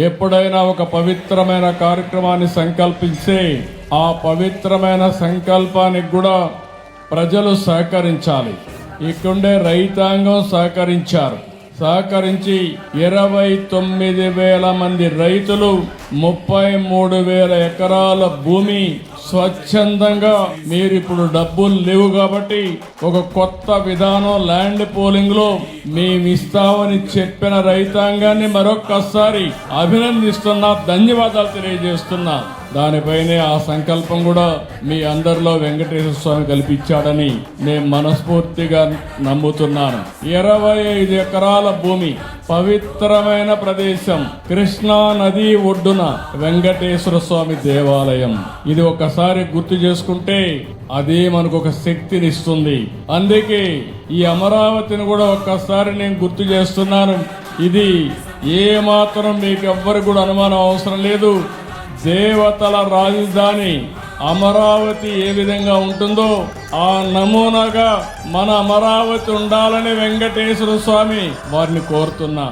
ఎప్పుడైనా ఒక పవిత్రమైన కార్యక్రమాన్ని సంకల్పిస్తే ఆ పవిత్రమైన సంకల్పానికి కూడా ప్రజలు సహకరించాలి. ఇక్కడే రైతాంగం సహకరించారు. సహకరించి ఇరవై తొమ్మిది వేల మంది రైతులు ముప్పై మూడు వేల ఎకరాల భూమి స్వచ్ఛందంగా మీరు ఇప్పుడు డబ్బులు లేవు కాబట్టి ఒక కొత్త విధానం ల్యాండ్ పోలింగ్లో మేము ఇస్తామని చెప్పిన రైతాంగాన్ని మరొక్కసారి అభినందిస్తున్నా ధన్యవాదాలు తెలియజేస్తున్నా. దానిపైనే ఆ సంకల్పం కూడా మీ అందరిలో వెంకటేశ్వర స్వామి కల్పించాడని నేను మనస్ఫూర్తిగా నమ్ముతున్నాను. ఇరవై ఐదు ఎకరాల భూమి పవిత్రమైన ప్రదేశం కృష్ణా నది ఒడ్డున వెంకటేశ్వర స్వామి దేవాలయం. ఇది ఒకసారి గుర్తు చేసుకుంటే అదే మనకు ఒక శక్తినిస్తుంది. అందుకే ఈ అమరావతిని కూడా ఒక్కసారి నేను గుర్తు చేస్తున్నాను. ఇది ఏ మాత్రం మీకు ఎవ్వరికి కూడా అనుమానం అవసరం లేదు. దేవతల రాజధాని అమరావతి ఏ విధంగా ఉంటుందో ఆ నమూనాగా మన అమరావతి ఉండాలని వెంకటేశ్వర స్వామి వారిని కోరుతున్నా